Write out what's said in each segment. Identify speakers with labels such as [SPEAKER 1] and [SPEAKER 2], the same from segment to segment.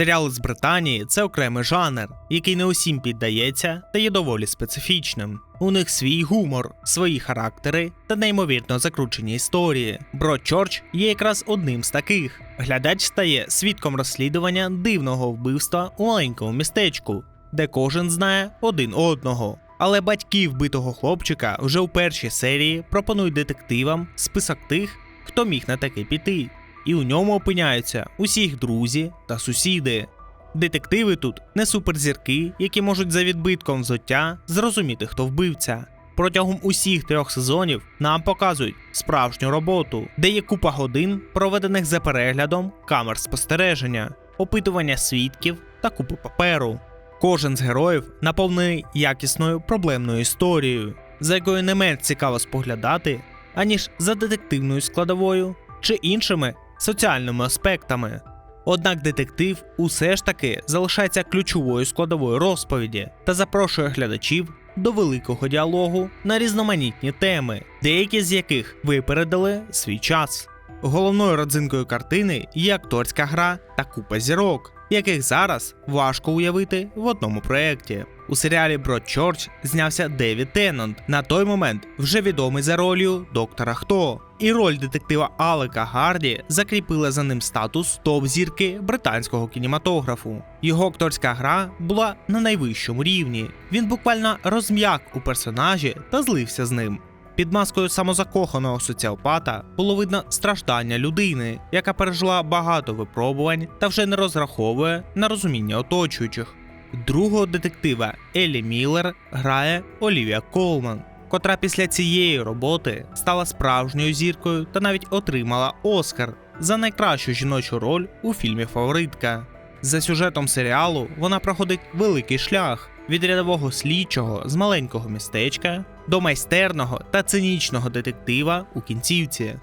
[SPEAKER 1] Серіали з Британії це окремий жанр, який не усім піддається та є доволі специфічним. У них свій гумор, свої характери та неймовірно закручені історії. Бродчорч є якраз одним з таких. Глядач стає свідком розслідування дивного вбивства у маленькому містечку, де кожен знає один одного. Але батьки вбитого хлопчика вже у першій серії пропонують детективам список тих, хто міг на таке піти, і у ньому опиняються усі їх друзі та сусіди. Детективи тут не суперзірки, які можуть за відбитком взуття зрозуміти, хто вбивця. Протягом усіх трьох сезонів нам показують справжню роботу, де є купа годин, проведених за переглядом камер спостереження, опитування свідків та купи паперу. Кожен з героїв наповнений якісною проблемною історією, за якою не менш цікаво споглядати, аніж за детективною складовою чи іншими соціальними аспектами. Однак детектив усе ж таки залишається ключовою складовою розповіді та запрошує глядачів до великого діалогу на різноманітні теми, деякі з яких випередили свій час. Головною родзинкою картини є акторська гра та купа зірок, яких зараз важко уявити в одному проєкті. У серіалі Бродчорч знявся Девід Теннант, на той момент вже відомий за ролью доктора Хто. І роль детектива Алека Гарді закріпила за ним статус топ-зірки британського кінематографу. Його акторська гра була на найвищому рівні. Він буквально розм'як у персонажі та злився з ним. Під маскою самозакоханого соціопата було видно страждання людини, яка пережила багато випробувань та вже не розраховує на розуміння оточуючих. Другого детектива Елі Міллер грає Олівія Колман, котра після цієї роботи стала справжньою зіркою та навіть отримала Оскар за найкращу жіночу роль у фільмі Фаворитка. За сюжетом серіалу вона проходить великий шлях від рядового слідчого з маленького містечка до майстерного та цинічного детектива у кінцівці.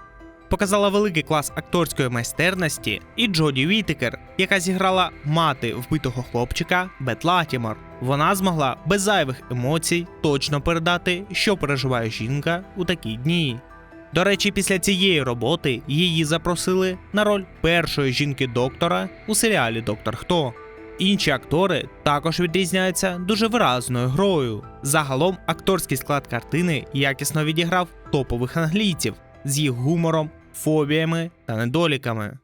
[SPEAKER 1] Показала великий клас акторської майстерності і Джоді Вітикер, яка зіграла мати вбитого хлопчика Бет Латімор. Вона змогла без зайвих емоцій точно передати, що переживає жінка у такі дні. До речі, після цієї роботи її запросили на роль першої жінки-доктора у серіалі Доктор Хто. Інші актори також відрізняються дуже виразною грою. Загалом акторський склад картини якісно відіграв топових англійців з їх гумором, фобіями та недоліками.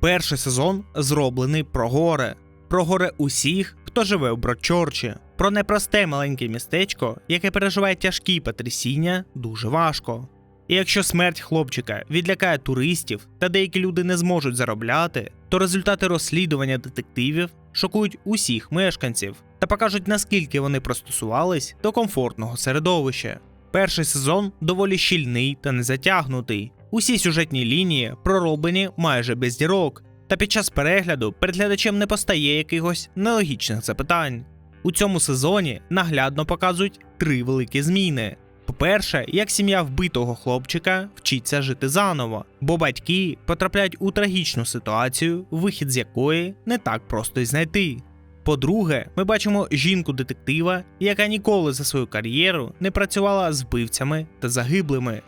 [SPEAKER 1] Перший сезон зроблений про горе, про горе усіх, хто живе у Бродчорчі, про непросте маленьке містечко, яке переживає тяжкі потрясіння дуже важко. І якщо смерть хлопчика відлякає туристів та деякі люди не зможуть заробляти, то результати розслідування детективів шокують усіх мешканців та покажуть наскільки вони пристосувались до комфортного середовища. Перший сезон доволі щільний та незатягнутий. Усі сюжетні лінії пророблені майже без дірок, та під час перегляду перед глядачем не постає якихось нелогічних запитань. У цьому сезоні наглядно показують три великі зміни. По-перше, як сім'я вбитого хлопчика вчиться жити заново, бо батьки потрапляють у трагічну ситуацію, вихід з якої не так просто й знайти. По-друге, ми бачимо жінку-детектива, яка ніколи за свою кар'єру не працювала з вбивцями та загиблими.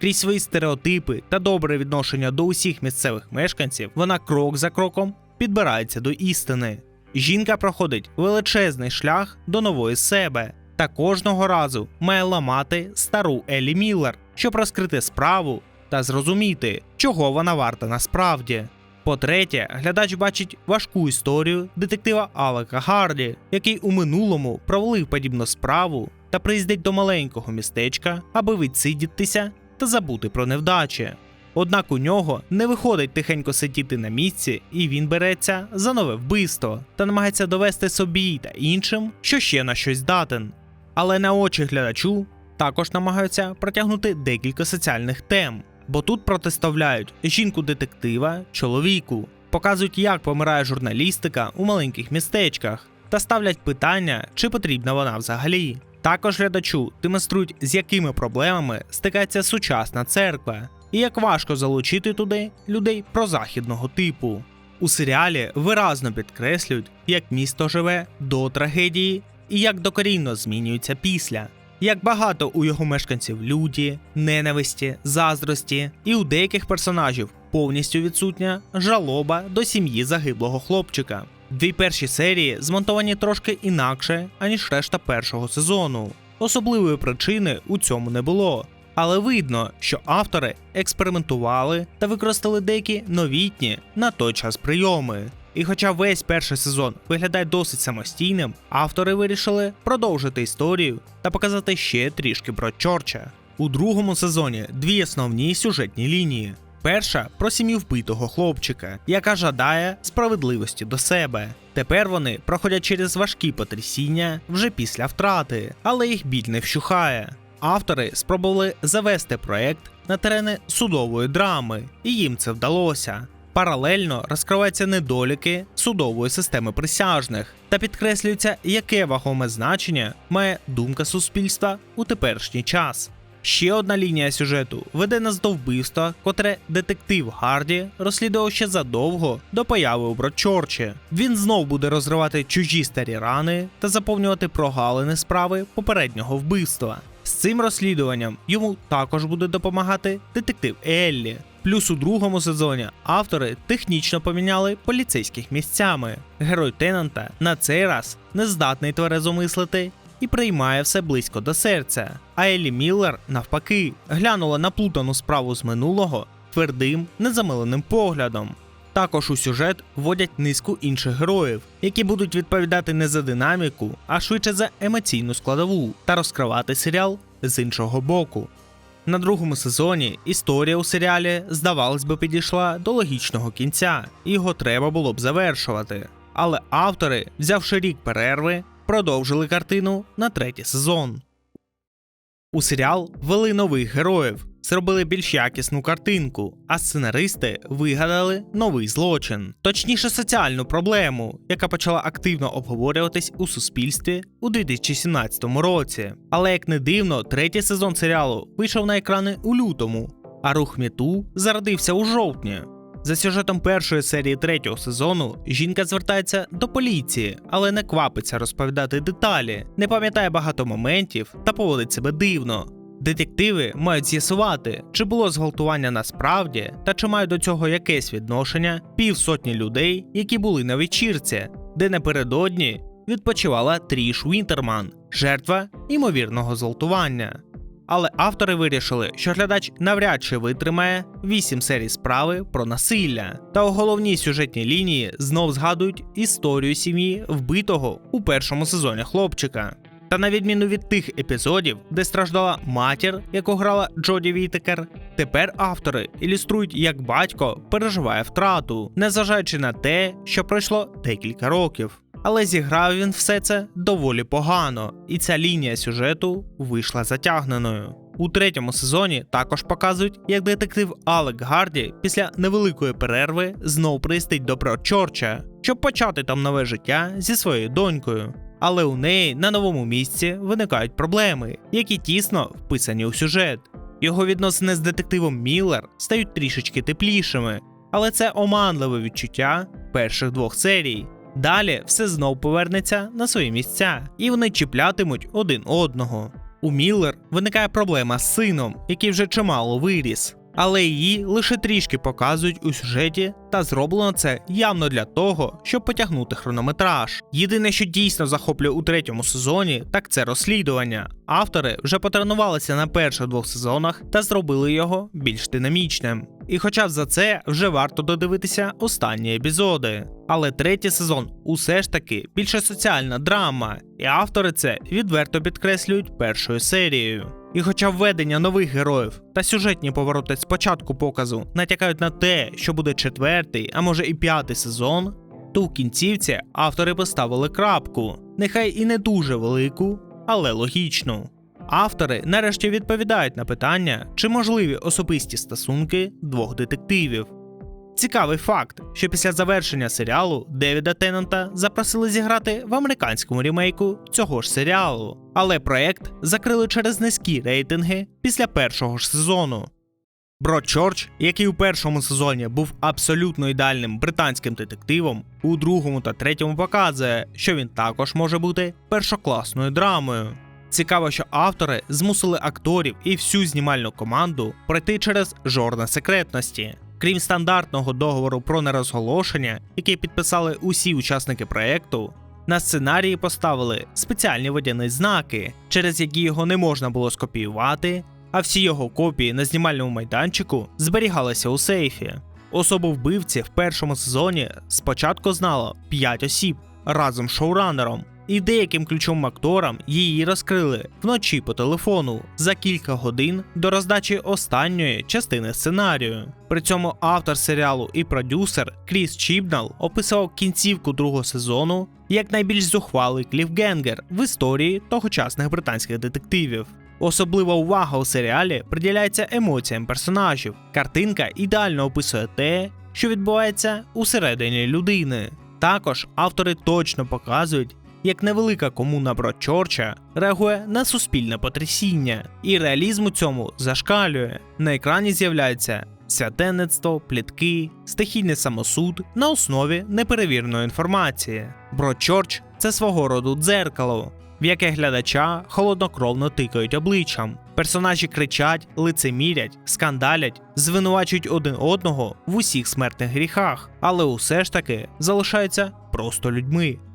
[SPEAKER 1] Крізь свої стереотипи та добре відношення до усіх місцевих мешканців, вона крок за кроком підбирається до істини. Жінка проходить величезний шлях до нової себе та кожного разу має ламати стару Елі Міллер, щоб розкрити справу та зрозуміти, чого вона варта насправді. По-третє, глядач бачить важку історію детектива Алека Гарді, який у минулому провалив подібну справу та приїздить до маленького містечка, аби відсидітися та забути про невдачі. Однак у нього не виходить тихенько сидіти на місці, і він береться за нове вбивство та намагається довести собі та іншим, що ще на щось здатен. Але на очі глядачу також намагаються протягнути декілька соціальних тем, бо тут протиставляють жінку-детектива, чоловіку, показують, як помирає журналістика у маленьких містечках, та ставлять питання, чи потрібна вона взагалі. Також глядачу демонструють, з якими проблемами стикається сучасна церква, і як важко залучити туди людей прозахідного типу. У серіалі виразно підкреслюють, як місто живе до трагедії і як докорінно змінюється після. Як багато у його мешканців люді, ненависті, заздрості, і у деяких персонажів повністю відсутня жалоба до сім'ї загиблого хлопчика. Дві перші серії змонтовані трошки інакше, аніж решта першого сезону. Особливої причини у цьому не було. Але видно, що автори експериментували та використали деякі новітні на той час прийоми. І хоча весь перший сезон виглядає досить самостійним, автори вирішили продовжити історію та показати ще трішки Бродчорча. У другому сезоні дві основні сюжетні лінії. Перша про сім'ю вбитого хлопчика, яка жадає справедливості до себе. Тепер вони проходять через важкі потрясіння вже після втрати, але їх біль не вщухає. Автори спробували завести проект на терени судової драми, і їм це вдалося. Паралельно розкриваються недоліки судової системи присяжних та підкреслюється, яке вагоме значення має думка суспільства у теперішній час. Ще одна лінія сюжету веде нас до вбивства, котре детектив Гарді розслідував ще задовго до появи у Бродчорчі. Він знов буде розривати чужі старі рани та заповнювати прогалини справи попереднього вбивства. З цим розслідуванням йому також буде допомагати детектив Еллі. Плюс у другому сезоні автори технічно поміняли поліцейських місцями. Герой Тенанта на цей раз не здатний тверезо мислити і приймає все близько до серця. А Елі Міллер, навпаки, глянула на плутану справу з минулого твердим, незамиленим поглядом. Також у сюжет вводять низку інших героїв, які будуть відповідати не за динаміку, а швидше за емоційну складову та розкривати серіал з іншого боку. На другому сезоні історія у серіалі, здавалось би, підійшла до логічного кінця, і його треба було б завершувати. Але автори, взявши рік перерви, продовжили картину на третій сезон. У серіал ввели нових героїв, зробили більш якісну картинку, а сценаристи вигадали новий злочин, точніше соціальну проблему, яка почала активно обговорюватись у суспільстві у 2017 році. Але як не дивно, третій сезон серіалу вийшов на екрани у лютому, а рух Міту зародився у жовтні. За сюжетом першої серії третього сезону жінка звертається до поліції, але не квапиться розповідати деталі, не пам'ятає багато моментів та поводить себе дивно. Детективи мають з'ясувати, чи було зґвалтування насправді, та чи мають до цього якесь відношення півсотні людей, які були на вечірці, де напередодні відпочивала Тріш Вінтерман, жертва імовірного зґвалтування. Але автори вирішили, що глядач навряд чи витримає 8 серій справи про насилля. Та у головній сюжетній лінії знов згадують історію сім'ї вбитого у першому сезоні хлопчика. Та на відміну від тих епізодів, де страждала матір, яку грала Джоді Вітекер, тепер автори ілюструють, як батько переживає втрату, незважаючи на те, що пройшло декілька років. Але зіграв він все це доволі погано, і ця лінія сюжету вийшла затягненою. У третьому сезоні також показують, як детектив Алек Гарді після невеликої перерви знов приїздить до Бродчорча, щоб почати там нове життя зі своєю донькою. Але у неї на новому місці виникають проблеми, які тісно вписані у сюжет. Його відносини з детективом Міллер стають трішечки теплішими, але це оманливе відчуття перших двох серій. Далі все знов повернеться на свої місця, і вони чіплятимуть один одного. У Міллер виникає проблема з сином, який вже чимало виріс, але її лише трішки показують у сюжеті, та зроблено це явно для того, щоб потягнути хронометраж. Єдине, що дійсно захоплює у третьому сезоні, так це розслідування. Автори вже потренувалися на перших двох сезонах та зробили його більш динамічним. І хоча б за це вже варто додивитися останні епізоди. Але третій сезон усе ж таки більше соціальна драма, і автори це відверто підкреслюють першою серією. І хоча введення нових героїв та сюжетні повороти з початку показу натякають на те, що буде четвертий, а може і п'ятий сезон, то у кінцівці автори поставили крапку, нехай і не дуже велику, але логічну. Автори нарешті відповідають на питання, чи можливі особисті стосунки двох детективів. Цікавий факт, що після завершення серіалу Девіда Теннанта запросили зіграти в американському рімейку цього ж серіалу, але проект закрили через низькі рейтинги після першого ж сезону. Бродчорч, який у першому сезоні був абсолютно ідеальним британським детективом, у другому та третьому показує, що він також може бути першокласною драмою. Цікаво, що автори змусили акторів і всю знімальну команду пройти через жорна секретності. Крім стандартного договору про нерозголошення, який підписали усі учасники проекту, на сценарії поставили спеціальні водяні знаки, через які його не можна було скопіювати, а всі його копії на знімальному майданчику зберігалися у сейфі. Особу вбивці в першому сезоні спочатку знало 5 осіб разом з шоуранером, і деяким ключовим акторам її розкрили вночі по телефону за кілька годин до роздачі останньої частини сценарію. При цьому автор серіалу і продюсер Кріс Чібнал описував кінцівку другого сезону як найбільш зухвалий кліфгенгер в історії тогочасних британських детективів. Особлива увага у серіалі приділяється емоціям персонажів. Картинка ідеально описує те, що відбувається усередині людини. Також автори точно показують, як невелика комуна Бродчорча реагує на суспільне потрясіння, і реалізм у цьому зашкалює. На екрані з'являється святенництво, плітки, стихійний самосуд на основі неперевіреної інформації. Бродчорч це свого роду дзеркало, в яке глядача холоднокровно тикають обличчям. Персонажі кричать, лицемірять, скандалять, звинувачують один одного в усіх смертних гріхах, але усе ж таки залишаються просто людьми.